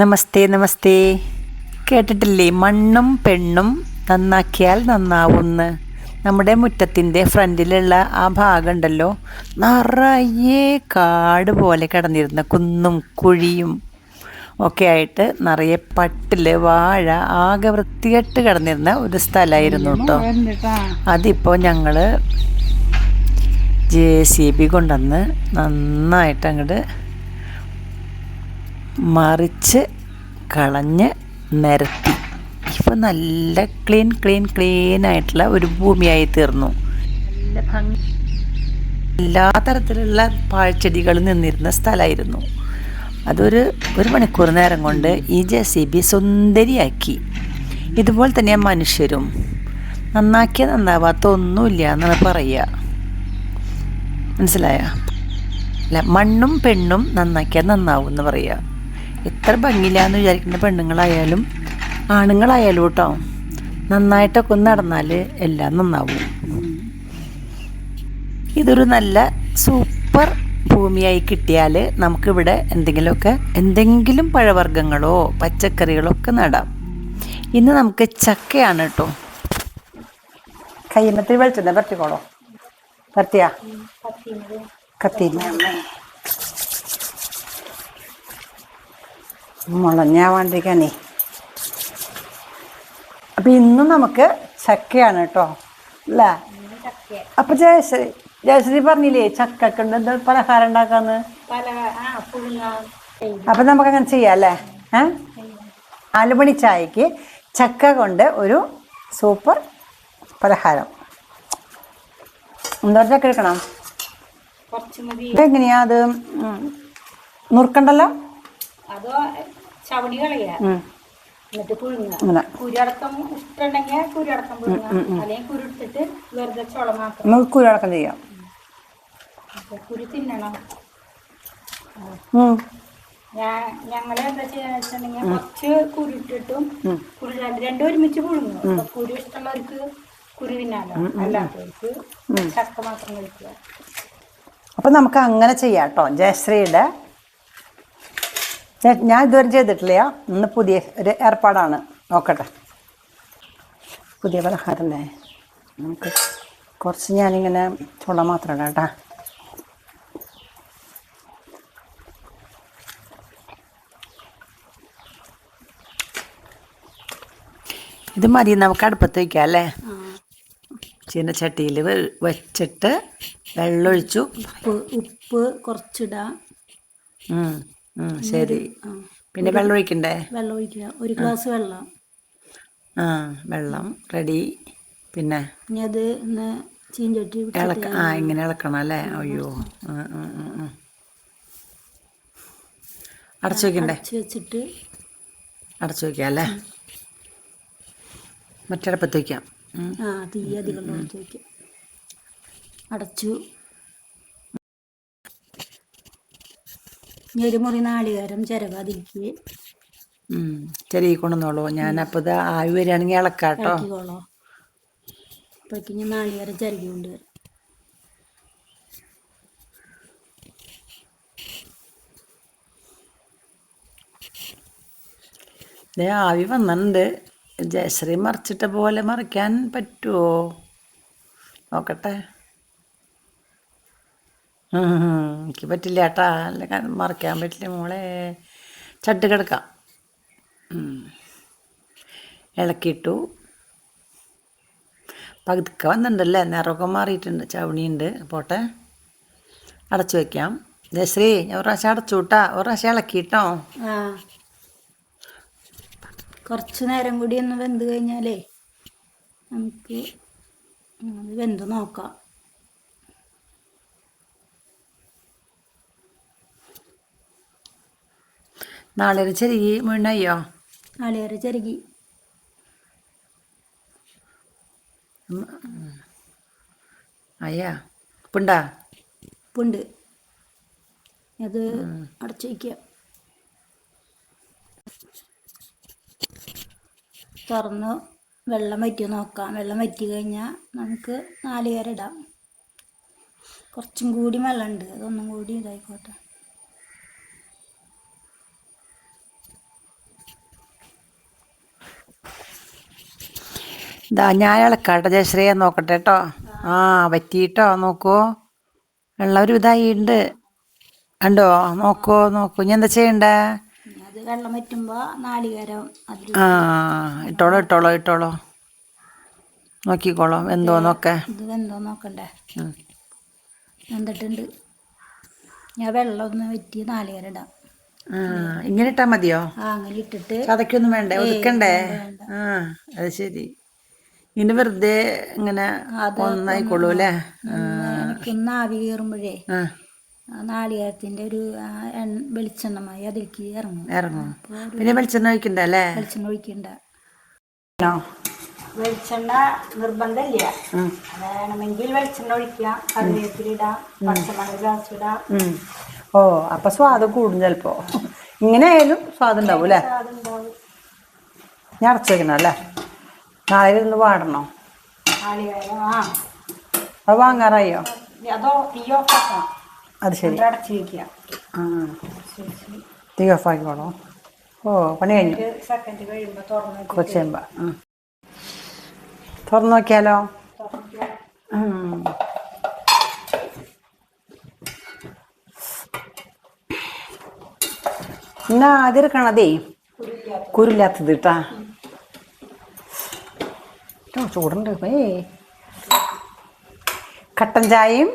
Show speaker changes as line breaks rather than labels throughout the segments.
നമസ്തേ നമസ്തേ. കേട്ടിട്ടില്ലേ? മണ്ണും പെണ്ണും നന്നാക്കിയാൽ നന്നാവുന്ന്. നമ്മുടെ മുറ്റത്തിന്റെ ഫ്രണ്ടിലുള്ള ആ ഭാഗം ഉണ്ടല്ലോ നിറയെ കാട് പോലെ കിടന്നിരുന്ന കുന്നും കുഴിയും ഒക്കെ ആയിട്ട് നിറയെ പട്ടിൽ വാഴ ആകെ വൃത്തികെട്ട് കിടന്നിരുന്ന ഒരു സ്ഥലമായിരുന്നു കേട്ടോ. അതിപ്പോൾ ഞങ്ങൾ ജെ സി ബി കൊണ്ടുവന്ന് നന്നായിട്ട് അങ്ങോട്ട് മറിച്ച് കളഞ്ഞ് നിരത്തി. ഇപ്പം നല്ല ക്ലീൻ ക്ലീൻ ക്ലീൻ ആയിട്ടുള്ള ഒരു ഭൂമിയായി തീർന്നു. നല്ല ഭംഗി. എല്ലാ തരത്തിലുള്ള പാഴ്ചെടികൾ നിന്നിരുന്ന സ്ഥലമായിരുന്നു. അതൊരു ഒരു മണിക്കൂർ നേരം കൊണ്ട് ഈ ജെ സി ബി സുന്ദരിയാക്കി. ഇതുപോലെ തന്നെ മനുഷ്യരും നന്നാക്കിയ നന്നാവാത്ത ഒന്നുമില്ല എന്നാണ് പറയുക. മനസ്സിലായ? അല്ല മണ്ണും പെണ്ണും നന്നാക്കിയാൽ നന്നാവും എന്ന് പറയുക. എത്ര ഭംഗിയില്ലാന്ന് വിചാരിക്കുന്ന പെണ്ണുങ്ങളായാലും ആണുങ്ങളായാലും കേട്ടോ നന്നായിട്ടൊക്കെ ഒന്ന് നടന്നാൽ എല്ലാം നന്നാവും. ഇതൊരു നല്ല സൂപ്പർ ഭൂമിയായി കിട്ടിയാൽ നമുക്കിവിടെ എന്തെങ്കിലുമൊക്കെ എന്തെങ്കിലും പഴവർഗങ്ങളോ പച്ചക്കറികളോ ഒക്കെ നടാം. ഇന്ന് നമുക്ക് ചക്കയാണ് കേട്ടോ കയ്യമ്പത്തിൽ വെളിച്ചെണ്ണ പറ്റിക്കോളോ പറ്റിയാ കത്തിയില്ല. മുളഞ്ഞാ വേണ്ടിക്കാനേ അപ്പൊ ഇന്നും നമുക്ക് ചക്കയാണ് കേട്ടോ. അല്ലേ? അപ്പൊ ജയശ്രീ ജയശ്രീ പറഞ്ഞില്ലേ ചക്കക്ക് ഉണ്ട് എന്താ പലഹാരം ഉണ്ടാക്കാന്ന്? അപ്പൊ നമുക്ക് അങ്ങനെ ചെയ്യാം. അല്ലേ? ഏ? നാലുമണി ചായക്ക് ചക്ക കൊണ്ട് ഒരു സൂപ്പർ പലഹാരം. എന്താ ചക്ക എടുക്കണം? എങ്ങനെയാ അത്? നുറുക്കണ്ടല്ലോ?
അതോ എന്നിട്ട് പുഴുങ്ങുക. കുരടക്കം ഇഷ്ടമുണ്ടെങ്കിൽ കുരടക്കം പുഴുങ്ങുക. അല്ലെങ്കിൽ കുരു എടുത്തിട്ട് വെറുതെ ചുളമാക്കുക.
നമുക്ക് ചെയ്യാം.
കുരു തിന്നണം. ഞാൻ ഞങ്ങളെ എന്താ ചെയ്യാന്ന് വെച്ചിട്ടുണ്ടെങ്കിൽ കുറച്ച് കുരു ഇട്ടിട്ടും കുരു രണ്ട് രണ്ടും ഒരുമിച്ച് പുഴുങ്ങും. കുരു ഇഷ്ടമുള്ളവർക്ക് കുരു തിന്നാലോ? അല്ലാത്തവർക്ക് ചക്ക മാത്രം കഴിക്കുക.
അപ്പൊ നമുക്ക് അങ്ങനെ ചെയ്യാം കേട്ടോ ജയശ്രീയുടെ ഞാൻ- ഇതുവരെ ചെയ്തിട്ടില്ല. ഇന്ന് പുതിയ ഒരു ഏർപ്പാടാണ്. നോക്കട്ടെ. പുതിയ പലഹാരം അല്ലേ നമുക്ക് കുറച്ച് ഞാനിങ്ങനെ ചുള മാത്രം കേട്ടാ. ഇത് മതി നമുക്ക് അടുപ്പത്ത് വയ്ക്കാം അല്ലേ? ചീനച്ചട്ടിയിൽ വെച്ചിട്ട് വെള്ളമൊഴിച്ചു.
ഉപ്പ് ഉപ്പ് കുറച്ചിടാം.
ശരി. പിന്നെ വെള്ളം ഒഴിക്കണ്ടേ?
വെള്ളം ഒഴിക്കുക ഒരു ഗ്ലാസ് വെള്ളം.
ആ വെള്ളം റെഡി. പിന്നെ?
ഇനി അത് ഒന്ന് ചീഞ്ചട്ടി
ഇളക്ക ആ ഇങ്ങനെ ഇളക്കണം അല്ലേ? അയ്യോ. അടച്ചു വെക്കണ്ടേ?
അടച്ച് വെച്ചിട്ട്
അടച്ചു വെക്കാം അല്ലേ? മറ്റടപ്പത്ത് വയ്ക്കാം ഉം.
ആ തീ അധികം അടച്ചു. ഇനി ഒരു മുറി നാളികേരം
ഉം. ചെറിയ കൊണ്ടുവന്നോളൂ ഞാൻ ഇത് ആവി വരികയാണെങ്കിൽ
ഇളക്കാട്ടോ. അപ്പോഴേക്ക് ഞാൻ നാളികേരം ചിരകി കൊണ്ടുവരാം
ദേ ആവി വന്നിട്ടുണ്ട്. ജയശ്രീ മറിച്ചിട്ട പോലെ മറിക്കാൻ പറ്റുമോ നോക്കട്ടെ. എനിക്ക് പറ്റില്ല ഏട്ടാ. അല്ല മറക്കാൻ പറ്റില്ല മോളെ. ചട്ട് കിടക്കാം. ഇളക്കിയിട്ടു. പതുക്കെ വന്നിട്ടുണ്ടല്ലേ? നിറമൊക്കെ മാറിയിട്ടുണ്ട്. ചവണിയുണ്ട്. പോട്ടെ. അടച്ചു വയ്ക്കാം ജയശ്രീ ഞാൻ ഒരു പ്രാവശ്യം അടച്ചു വിട്ടാ. ഒരു പ്രാവശ്യം ഇളക്കിയിട്ടോ?
ആ. കുറച്ച് നേരം കൂടി ഒന്ന് വെന്ത് കഴിഞ്ഞാലേ നമുക്ക് വെന്ത് നോക്കാം.
നാളെ ചെറുകി ചെറിയ മുന്നയ്യോ
ചെറുകി ചിരകി
അയ്യാ ഉപ്പുണ്ടാ?
ഉപ്പുണ്ട്. അത് അടച്ചു വയ്ക്കുക തുറന്ന് വെള്ളം വറ്റി നോക്കാം. വെള്ളം വറ്റി കഴിഞ്ഞാൽ നമുക്ക് നാളികേരം ഇടാം. കുറച്ചും കൂടി വെള്ളമുണ്ട്. അതൊന്നും കൂടി ഇതായിക്കോട്ടെ.
ഇതാ ഞാൻ ഇളക്കാട്ടെ ജയശ്രീയെ നോക്കട്ടെ കേട്ടോ ആ പറ്റിയിട്ടോ? നോക്കൂ. വെള്ളം ഒരു ഇതായിണ്ട് കണ്ടോ? നോക്കൂ നോക്കൂ. ഞാൻ എന്താ ചെയ്യണ്ടേ?
വെള്ളം വറ്റുമ്പോ നാളികേരം അതിൽ
ആ ഇട്ടോളോ ഇട്ടോളോ ഇട്ടോളോ. നോക്കിക്കോളോ.
ഇത് എന്തോ നോക്കണ്ടേ? എന്നിട്ടുണ്ട് ഞാൻ വെള്ളം ഒന്ന് വറ്റി നാളികേരം ഇടാം.
ആ ഇങ്ങനെ ഇട്ടാ മതിയോ?
ആ അങ്ങനെ ഇട്ടിട്ട്
ചതക്കൊന്നും വേണ്ടേ? ഒതുക്കണ്ടേ? ആ അത് ശരി. ഇനി വെറുതെ ഇങ്ങനെ
അത്
ഒന്നായിക്കോളൂ അല്ലേ
എനിക്കൊന്ന് ആവി കയറുമ്പോഴേ നാളികേരത്തിന്റെ ഒരു വെളിച്ചെണ്ണമായി അതിലേക്ക് ഇറങ്ങും.
ഇറങ്ങും. പിന്നെ വെളിച്ചെണ്ണ ഒഴിക്കണ്ടല്ലേ?
വെളിച്ചെണ്ണ ഒഴിക്കണ്ട. വെളിച്ചെണ്ണ നിർബന്ധമില്ല. വേണമെങ്കിൽ വെളിച്ചെണ്ണ ഒഴിക്കാം. കറിവേപ്പിലിടാം പച്ചമുളക് ചാച്ചിടാം
ഓ അപ്പൊ സ്വാദ് കൂടും ചിലപ്പോ. ഇങ്ങനെ ആയാലും സ്വാദ് ഉണ്ടാവും. അല്ലേ ഞാൻ അടച്ചു വെക്കണം അല്ലേ നാളെ ഇരുന്ന് പാടണോ? അത് വാങ്ങാറായോ?
അതോ
ശരി.
തീ ഓഫ്
ആക്കിക്കോളോ. ഓഫാക്കിക്കോളോ ഓ പണി കഴിഞ്ഞു. കുറച്ച് കഴിയുമ്പോ. തുറന്നു നോക്കിയാലോ. എന്നാ എടുക്കണതേ? കുരുല്ലാത്തത് കേട്ടാ ഓ, ചൂടുണ്ട്. ഏ കട്ടൻ ചായയും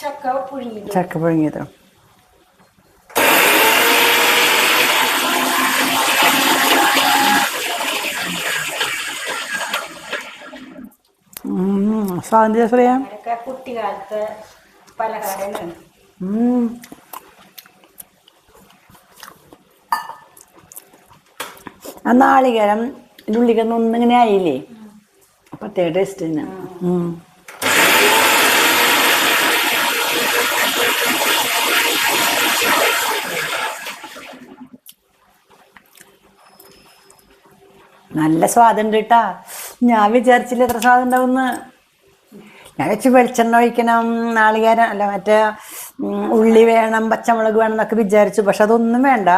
ചക്ക പുഴുങ്ങിയത്.
ചക്ക പുഴുങ്ങിയതും. സ്വാതന്ത്ര്യ ശ്രീയ
അങ്ങനെയൊക്കെ കുട്ടിക്കാലത്ത് പലഹാരമാണ്
നാളികേരം ഉള്ളിക്കൊന്നും ഒന്നിങ്ങനെ ആയില്ലേ? പ്രത്യേക ടേസ്റ്റ് തന്നെ. നല്ല സ്വാദുണ്ട് കേട്ടാ ഞാൻ വിചാരിച്ചില്ല എത്ര സ്വാദം ഉണ്ടാവുമെന്ന്. ഞാൻ വെച്ച് വെളിച്ചെണ്ണ ഒഴിക്കണം നാളികേരം അല്ല മറ്റേ ഉള്ളി വേണം പച്ചമുളക് വേണം എന്നൊക്കെ വിചാരിച്ചു. പക്ഷെ അതൊന്നും വേണ്ട.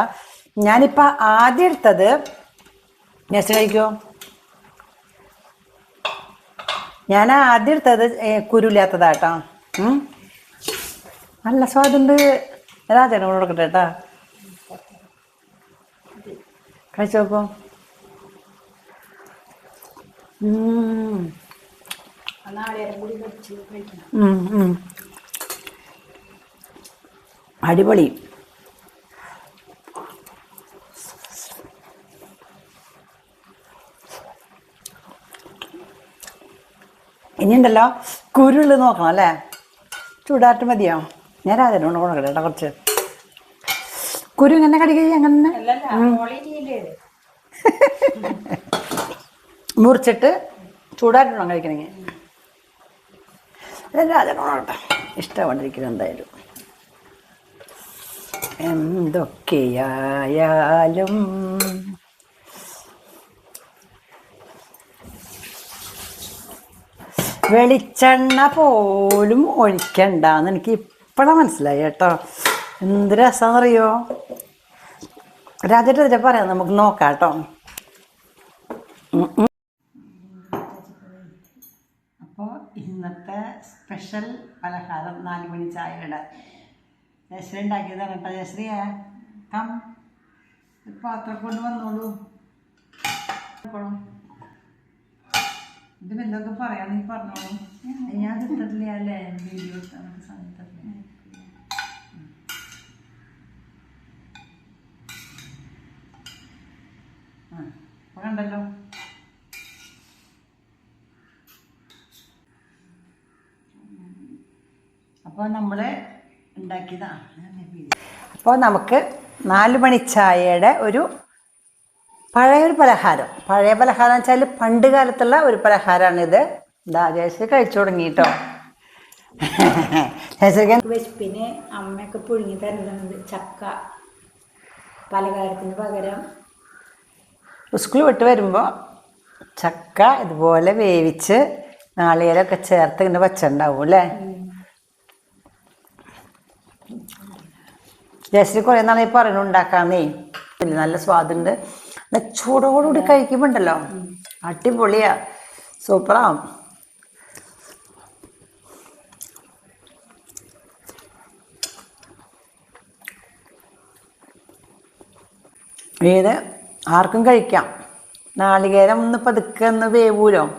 ഞാനിപ്പോൾ ആദ്യം എടുത്തത് നെക്സ്റ്റ് കഴിക്കോ ഞാൻ ആദ്യം എടുത്തത് കുരുല്ലാത്തതാട്ടോ. നല്ല സ്വാദുണ്ട്. രാജനെ ചേട്ടൻ കൊടുക്കട്ടെ കേട്ടാ. കഴിച്ചു നോക്കൂ. അടിപൊളി. ഇനിയുണ്ടല്ലോ കുരുൾ നോക്കണം അല്ലേ? ചൂടാട്ട് മതിയോ? ഞാൻ അതിനോട് കൊടുക്കട്ടെ കേട്ടോ കുറച്ച്. കുരു ഇങ്ങനെ കടിക്കുക അങ്ങനെ മുറിച്ചിട്ട് ചൂടായിട്ടുണ്ടോ കഴിക്കണമെങ്കിൽ. രാജനോട്ടെ ഇഷ്ടപ്പെട്ടിരിക്കുന്നു എന്തായാലും. എന്തൊക്കെയായാലും വെളിച്ചെണ്ണ പോലും ഒഴിക്കണ്ടെന്ന് എനിക്ക് ഇപ്പോഴാണ് മനസ്സിലായി കേട്ടോ. എന്ത് രസമെന്നറിയോ രാജേട്ട ഇതിനെ പറയാം നമുക്ക് നോക്കാം കേട്ടോ. അപ്പോൾ ഇന്നത്തെ സ്പെഷ്യൽ പലഹാരം നാല് മണി ചായയുടെ. ജയശ്രീ ഉണ്ടാക്കിയതാണ് കേട്ടോ. ജയശ്രീയേ കം. പാത്രം കൊണ്ട് വന്നോളൂ. ഇത് പറയാൻ നീ പറഞ്ഞോളൂ. ഞാൻ അല്ലേ വീഡിയോ നമുക്ക് സമയത്തല്ലേ ആ കണ്ടല്ലോ. അപ്പോൾ നമ്മൾ ഉണ്ടാക്കിയതാണ് അപ്പോൾ നമുക്ക് നാല് മണി ചായയുടെ ഒരു പഴയ ഒരു പലഹാരം. പഴയ പലഹാരം വെച്ചാൽ പണ്ട് കാലത്തുള്ള ഒരു പലഹാരമാണിത് ഇതാ ജയശ്രീ കഴിച്ചു തുടങ്ങി കേട്ടോ ജയശ്രീക്ക്
വിശപ്പിന് അമ്മയൊക്കെ പുഴുങ്ങി തരുന്നത് ചക്ക പലഹാരത്തിന് പകരം.
സ്കൂൾ വിട്ട് വരുമ്പോൾ ചക്ക ഇതുപോലെ വേവിച്ച് നാളികേരമൊക്കെ ചേർത്ത് ഇങ്ങനെ വച്ചുണ്ടാവും അല്ലേ? ജയശ്രീ കുറേ നാളെ പറഞ്ഞു ഉണ്ടാക്കാന്നേ നല്ല സ്വാദുണ്ട്. ഇത് ചൂടോടുകൂടി കഴിക്കുമ്പോണ്ടല്ലോ. അടിപൊളിയാ. സൂപ്പറാ ഏത്? ആർക്കും കഴിക്കാം. നാളികേരം ഒന്ന് പതുക്കെ ഒന്ന് വേവൂലോ?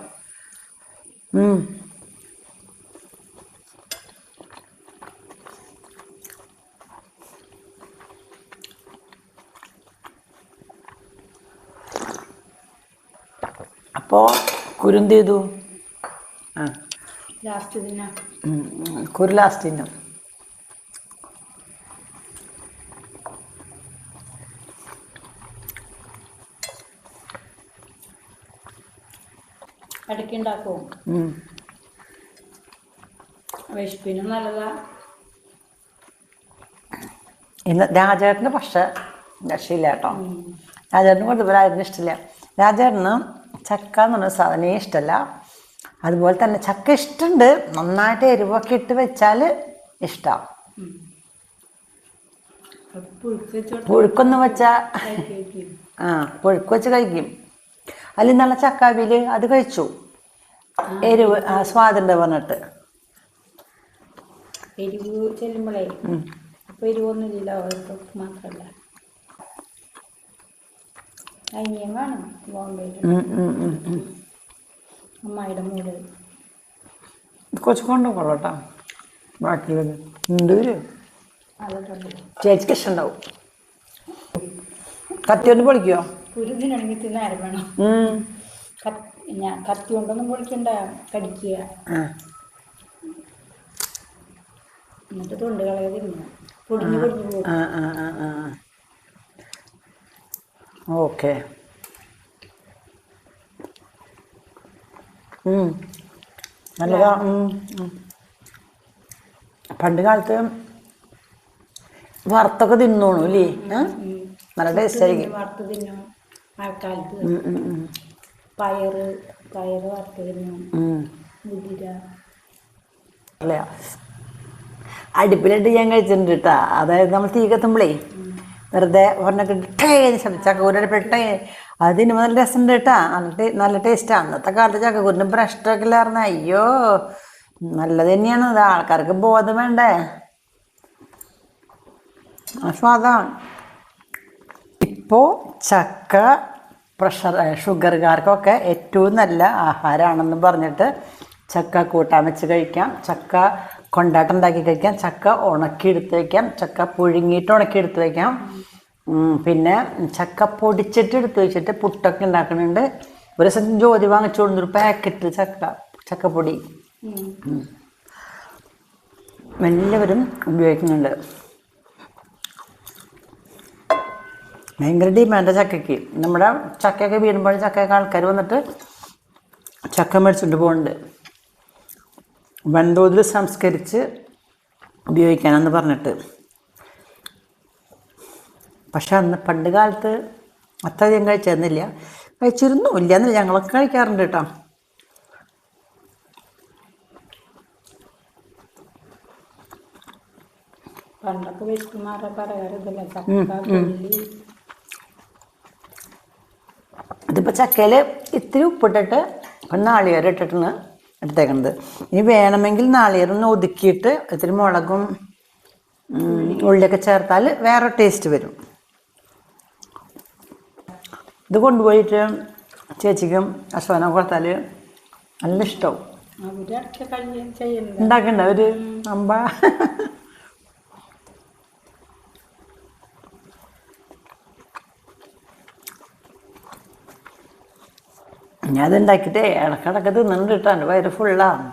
അപ്പോ കുരുന്ത് ചെയ്തു. ആ. കുരു ലാസ്റ്റ് തിന്നും
ഇടയ്ക്ക് ഉണ്ടാക്കും
ഉം.
വിശപ്പിനും നല്ലതാ.
ഇന്ന് രാജേട്ടന് പക്ഷെ രക്ഷയില്ല കേട്ടോ. രാജേട്ടന് കൂടുതലായിരുന്നു ഇഷ്ടമില്ല. രാജേട്ടന് ചക്ക എന്ന് പറഞ്ഞ സാധനമേ ഇഷ്ടമല്ല അതുപോലെ തന്നെ ചക്ക ഇഷ്ടമുണ്ട് നന്നായിട്ട് എരിവൊക്കെ ഇട്ട് വെച്ചാൽ ഇഷ്ടമാണ് പുഴുക്കൊന്ന് വെച്ചാൽ ആ പുഴുക്ക് വെച്ച് കഴിക്കും. അതിൽ നല്ല ചക്കാവിയിൽ അത് കഴിച്ചു. എരിവ് ആ സ്വാദുണ്ട് പറഞ്ഞിട്ട്?
എരിവ് ചെല്ലുമ്പോഴേ അപ്പൊ എരിവൊന്നുമില്ല അവർക്ക് കാണും ബോംബെയിൽ. അമ്മായിയുടെ മൂട്
ഇത് കുറച്ച് കൊണ്ടുപോകണം കേട്ടോ ബാക്കിയുള്ളത്. ഉണ്ട് വരും
അതൊക്കെ
ചേച്ചിക്ക് ഇഷ്ടമുണ്ടാവും. കത്തി കൊണ്ട് പൊളിക്കോ?
ഒരു ദിനാണെങ്കിൽ തിന്നാരും വേണം. ഞാൻ കത്തി കൊണ്ടൊന്നും പൊളിക്കണ്ട. കടിക്കുക. എന്നിട്ട് തൊണ്ട് കളയാതെ തിന്നു പൊടിഞ്ഞു പൊടിഞ്ഞു പോകും.
ഓക്കെ. നല്ലതാ. പണ്ട് കാലത്ത് വറുത്തൊക്കെ തിന്നോണു അല്ലേ? നല്ല ടേസ്റ്റ് ആയിരിക്കും.
വറുത്ത് തിന്നും മഴക്കാലത്ത്. പയറ് പയറ് വറുത്ത് തിന്നും. മുതിര.
അല്ല. അടുപ്പിലിട്ട് ഞാൻ കഴിച്ചിട്ടുണ്ട് കേട്ടാ അതായത് നമ്മൾ തീ കത്തുമ്പോഴേ വെറുതെ ഒരെണ്ണൊക്കെ ഇട്ടേ ചക്കക്കൂരുടെ പെട്ടേ അതിന് നല്ല രസമുണ്ട് കേട്ടാ. നല്ല നല്ല ടേസ്റ്റാണ് അന്നത്തെ കാലത്ത് ചക്കക്കൂരിന്റെ ഭ്രഷ്ടമൊക്കെ ഇല്ലായിരുന്നു. അയ്യോ നല്ലത് തന്നെയാണ്. അത് ആൾക്കാർക്ക് ബോധം വേണ്ടേ? സ്വാദാണ് ഇപ്പോൾ ചക്ക പ്രഷർ ഷുഗറുകാർക്കൊക്കെ ഏറ്റവും നല്ല ആഹാരമാണെന്ന് പറഞ്ഞിട്ട് ചക്ക കൂട്ടാൻ വെച്ച് കഴിക്കാം. ചക്ക കൊണ്ടാട്ടം ഉണ്ടാക്കി കഴിക്കാം. ചക്ക ഉണക്കിയെടുത്ത് വയ്ക്കാം ചക്ക പുഴുങ്ങിയിട്ട് ഉണക്കിയെടുത്ത് വയ്ക്കാം പിന്നെ ചക്ക പൊടിച്ചിട്ട് എടുത്ത് വെച്ചിട്ട് പുട്ടൊക്കെ ഉണ്ടാക്കുന്നുണ്ട് ഒരു ദിവസം ജ്യോതി വാങ്ങിച്ചു കൊടുത്തൊരു പാക്കറ്റ് ചക്ക ചക്കപ്പൊടി. എല്ലാവരും ഉപയോഗിക്കുന്നുണ്ട്. ഭയങ്കര ഡിമാൻഡ് ചക്കയ്ക്ക്. നമ്മുടെ ചക്കയൊക്കെ വീടുമ്പോൾ ചക്കയൊക്കെ ആൾക്കാർ വന്നിട്ട് ചക്ക മേടിച്ചിട്ട് പോകുന്നുണ്ട് വൻതോതിൽ സംസ്കരിച്ച് ഉപയോഗിക്കാനെന്ന് പറഞ്ഞിട്ട്. പക്ഷെ അന്ന് പണ്ട് കാലത്ത് അത്രയധികം കഴിച്ചിരുന്നില്ല കഴിച്ചിരുന്നു. ഇല്ല എന്നില്ല ഞങ്ങളൊക്കെ കഴിക്കാറുണ്ട് കേട്ടോ.
പണ്ടൊക്കെ പറയാറില്ല കൊല്ലി.
ഇതിപ്പോൾ ചക്കയിൽ ഇത്തിരി ഉപ്പിട്ടിട്ട് ഇപ്പം നാളികേരം ഇട്ടിട്ടാണ് എടുത്തേക്കുന്നത് ഇനി വേണമെങ്കിൽ നാളികേരം ഒന്ന് ഒതുക്കിയിട്ട് ഇത്തിരി മുളകും ഉള്ളിയൊക്കെ ചേർത്താൽ വേറെ ടേസ്റ്റ് വരും. ഇത് കൊണ്ടുപോയിട്ട് ചേച്ചിക്കും അശ്വനം കൊടുത്താൽ നല്ല ഇഷ്ടവും. ഉണ്ടാക്കണ്ട ഒരു അമ്പ. ഞാൻ അത് ഉണ്ടാക്കിയിട്ടേ ഇടക്കിടക്ക് തിന്നുന്നുണ്ട് കേട്ടോ എന്റെ വയറ് ഫുള്ളാണ്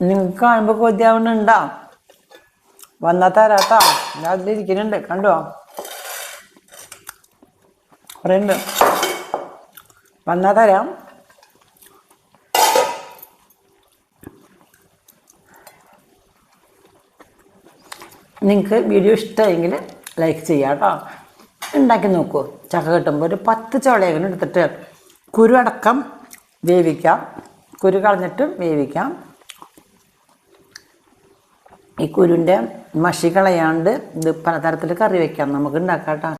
നിങ്ങൾക്ക് കാണുമ്പോൾ കൊതിയാവുന്നുണ്ടോ? വന്നാൽ തരാട്ടോ. ഞാൻ അതിലിരിക്കുന്നുണ്ട് കണ്ടോ? കുറേ വന്നാ തരാം. നിങ്ങൾക്ക് വീഡിയോ ഇഷ്ടമായെങ്കിൽ ലൈക്ക് ചെയ്യാം കേട്ടോ. ഉണ്ടാക്കി നോക്കൂ. ചക്ക കിട്ടുമ്പോൾ ഒരു പത്ത് ചോളയെങ്കിലും എടുത്തിട്ട് കുരു അടക്കം വേവിക്കാം. കുരു കളഞ്ഞിട്ട് വേവിക്കാം. ഈ കുരുവിന്റെ മഷി കളയാണ്ട് ഇത് പലതരത്തിൽ കറി വെക്കാം. നമുക്ക് ഉണ്ടാക്കാം കേട്ടോ.